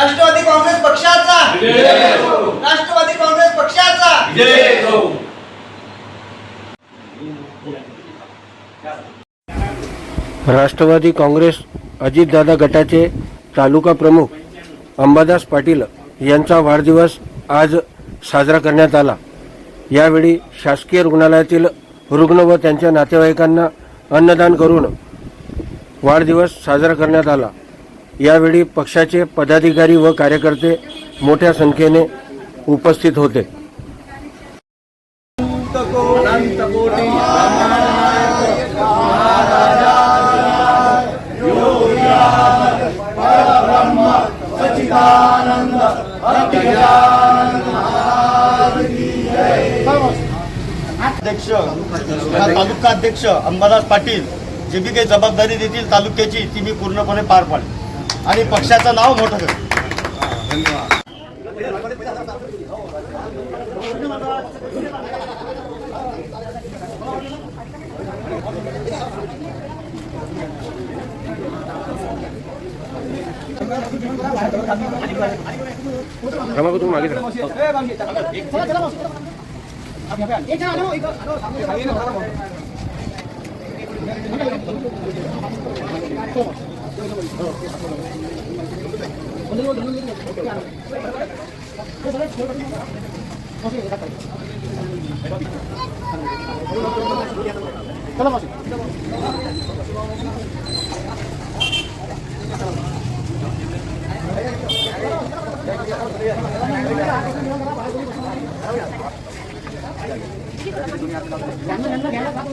राष्ट्रवादी काँग्रेस पक्षाचा. राष्ट्रवादी काँग्रेस पक्षाचा. राष्ट्रवादी काँग्रेस अजितदादा गटाचे तालुका प्रमुख अंबादास पाटील यांचा वाढदिवस आज साजरा करण्यात आला. यावेळी शासकीय रुग्णालयातील रुग्ण व त्यांच्या नातेवाईकांना अन्नदान करून वाढदिवस साजरा करण्यात आला. यावेळी पक्षाचे पदाधिकारी व कार्यकर्ते मोठ्या संख्येने उपस्थित होते. अध्यक्ष तालुका अध्यक्ष अंबादास पाटील जी बी काही जबाबदारी देतील तालुक्याची ती मी पूर्णपणे पार पाडली आणि पक्षाचं नाव मोठं कर. धन्यवाद तुम्ही मागे धरा চলো মাসি Jangan jangan jangan.